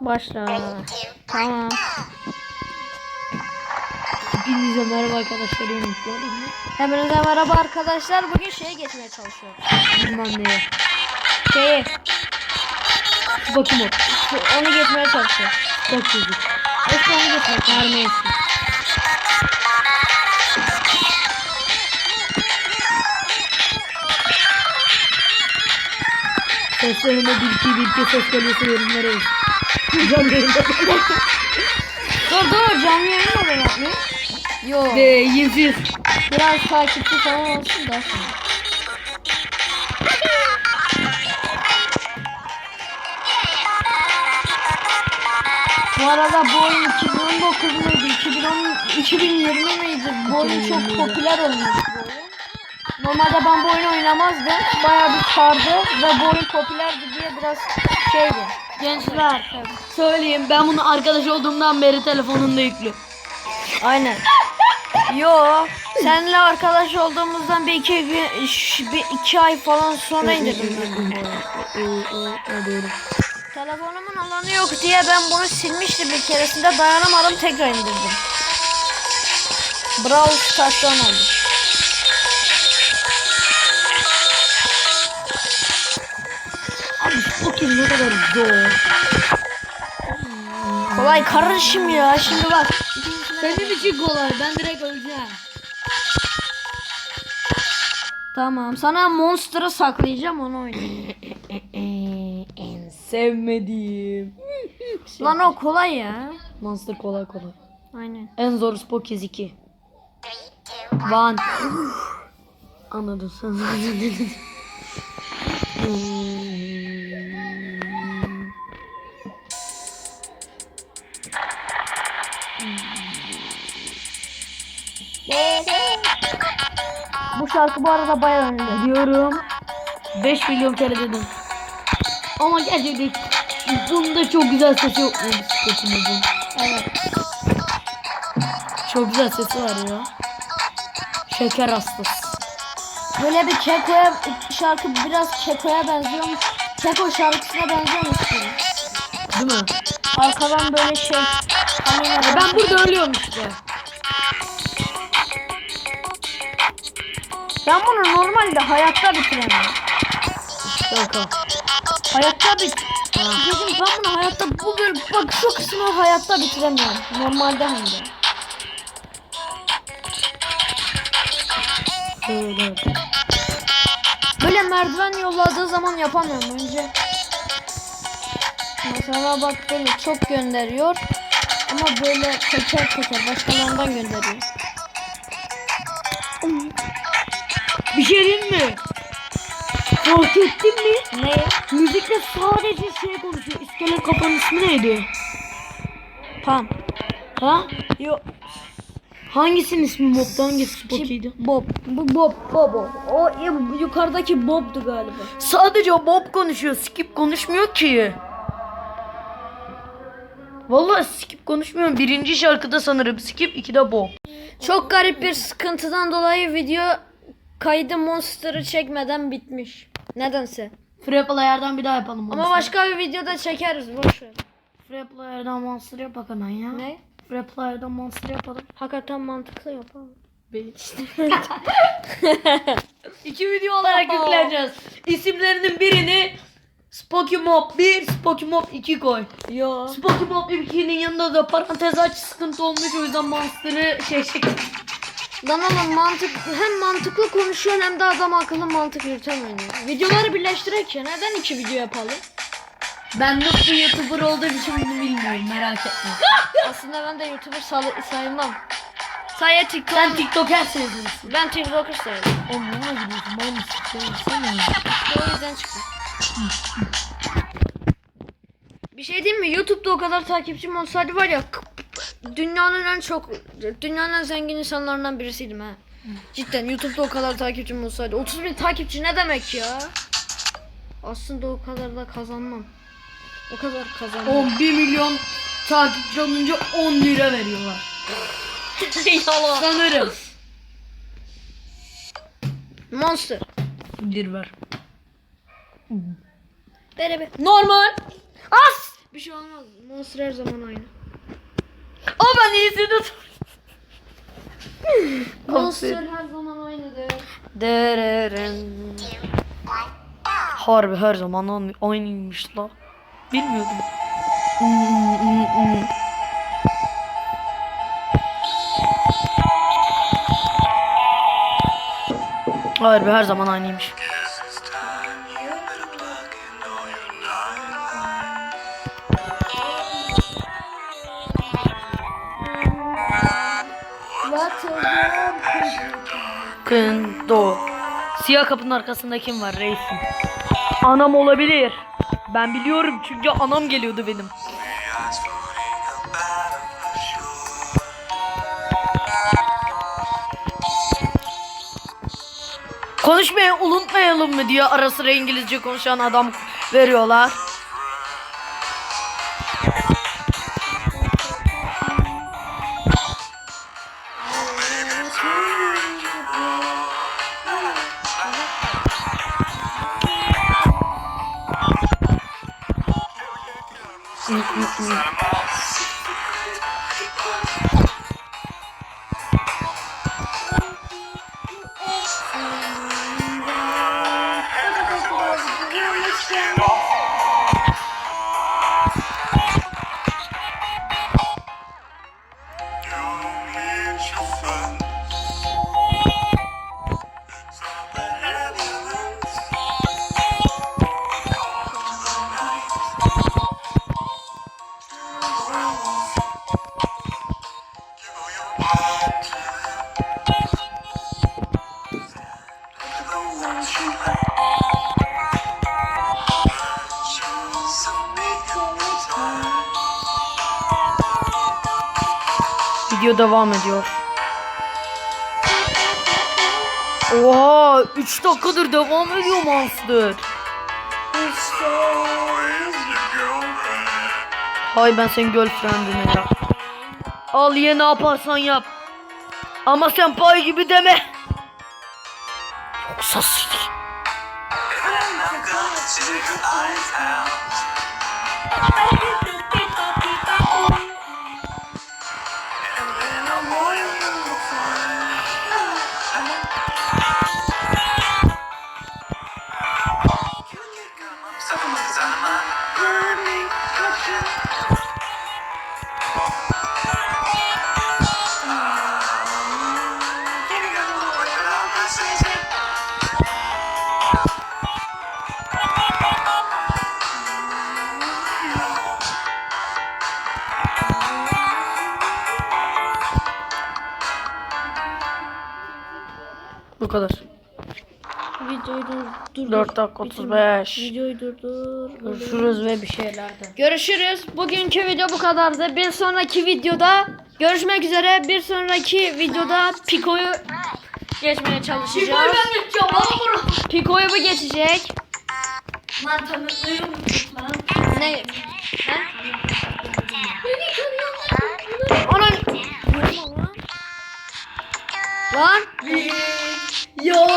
Başla. Tamam. Hepinize merhaba arkadaşlar. Hepinize merhaba arkadaşlar. Bugün şeye geçmeye çalışıyoruz. Bilmem neye. Şeyi. Bakın o. şu- Onu geçmeye çalışıyoruz. Bak çocuk. İşte onu geçmeye neyse. Seslerime bir iki bir iki ses geliyorsa yorumlara yazın. Canlı yayında. Dur dur canlı yayın da yapmayayım. Yo. Ve yüzüz. Biraz takipçi falan olsun da. Bu arada bu oyun 2019 muydu? 2010, 2020 miydi? Bu oyun çok popüler olmuş bu oyun. Normalde ben bu oyunu oynamazdım. Bayağı bir sardı ve bu oyun popülerdi diye biraz şeydi. Gençler. Söyleyeyim ben bunu arkadaş olduğumdan beri telefonumda yüklü. Aynen. Yo, seninle arkadaş olduğumuzdan bir iki gün, bir iki ay falan sonra indirdim. Telefonumun alanı yok diye ben bunu silmiştim bir keresinde dayanamadım tekrar indirdim. Brawl Stars'tan oldu. Spokin ne kadar zor. Kolay karışım ya şimdi bak. Senin için kolay. Ben direkt öleceğim. Tamam sana Monster'ı saklayacağım onu oynayayım. en sevmediğim. Lan o kolay ya. Monster kolay kolay. Aynen. En zor Spokiz 2. Van. Anladın sen. şarkı bu arada bayağı ünlü. Diyorum. 5 milyon kere dedim. Ama gerçekten bunda çok güzel sesi yok mu? Evet. Çok güzel sesi var ya. Şeker hastası. Böyle bir Keko'ya şarkı biraz Keko'ya benziyormuş. Keko şarkısına benziyormuş gibi. Değil mi? Arkadan böyle şey. E ben burada ölüyorum işte. Ben bunu normalde hayatta bitiremem. Şaka. Hayatta bit. Dedim ben bunu hayatta bu böyle bak şu kısmı hayatta bitiremiyorum. Normalde hem de. Şöyle. Böyle merdiven yolladığı zaman yapamıyorum önce. Mesela bak böyle çok gönderiyor. Ama böyle teker teker başkalarından gönderiyor. Diyeyim mi? Fark ettin mi? Ne? Müzikte sadece şey konuşuyor. İskelet kafanın ismi neydi? Pam. Ha? Yok. Hangisinin ismi Mob'da hangisi Spoki'ydi? Bob. Bu Bob. Bob. o. O ya- yukarıdaki Bob'du galiba. Sadece o Bob konuşuyor. Skip konuşmuyor ki. Vallahi Skip konuşmuyor. Birinci şarkıda sanırım Skip, ikide Bob. Çok garip bir sıkıntıdan dolayı video kaydı Monster'ı çekmeden bitmiş. Nedense. Free Player'dan bir daha yapalım. Ama başka bir videoda çekeriz boş ver. Free Player'dan Monster yapak hemen ya. Ne? Free Player'dan Monster yapalım. Hakikaten mantıklı yapalım. Benim işte. İki video olarak yükleneceğiz. İsimlerinin birini Spoky Mob 1, Spoky Mob 2 koy. Yo. Spoky Mob 2'nin yanında da parantez aç sıkıntı olmuş o yüzden Monster'ı şey şey. Lan oğlum mantık hem mantıklı konuşuyor hem de adam akıllı mantık yürütemiyor. Videoları birleştirek ya neden iki video yapalım? Ben nasıl YouTuber olduğum için bunu bilmiyorum merak etme. Aslında ben de YouTuber say- saymam. Sadece TikTok. Sen TikToker sevgilisin. ben TikToker sayarım. Oğlum ne? Mal mısın? Söylesene. İşte o yüzden çıktım. Bir şey diyeyim mi? YouTube'da o kadar takipçim olsaydı var ya dünyanın en çok dünyanın en zengin insanlarından birisiydim ha. Cidden YouTube'da o kadar takipçim olsaydı. 30 bin takipçi ne demek ya? Aslında o kadar da kazanmam. O kadar kazanmam. 11 milyon takipçi olunca 10 lira veriyorlar. Yalan. Sanırım. Monster. Bir ver. Bere be. Normal. As. Bir şey olmaz. Monster her zaman aynı. Ben iyisini. Monster her zaman. Dereren. Harbi her zaman aynıymış la. Bilmiyordum. Hmm, hmm, hmm. Harbi her zaman aynıymış. Kındo. Siyah kapının arkasında kim var reisim? Anam olabilir. Ben biliyorum çünkü anam geliyordu benim. Konuşmayı unutmayalım mı diye ara sıra İngilizce konuşan adam veriyorlar. Mm-mm-mm. Video devam ediyor. Oha 3 dakikadır devam ediyor Monster. Hay ben senin girlfriendine ya. Al ye ne yaparsan yap. Ama sen pay gibi deme. Yoksa sikir. Bu kadar. Videoyu dur, dur. 4 dakika 35. Videoyu durdur. Görüşürüz ve bir şeylerden. Görüşürüz. Bugünkü video bu kadardı. Bir sonraki videoda görüşmek üzere. Bir sonraki videoda Pico'yu geçmeye çalışacağız. Pico'yu bu geçecek. Lan tanıtmayı unuttuk lan. Ne? Ha? Lan. Lan. よ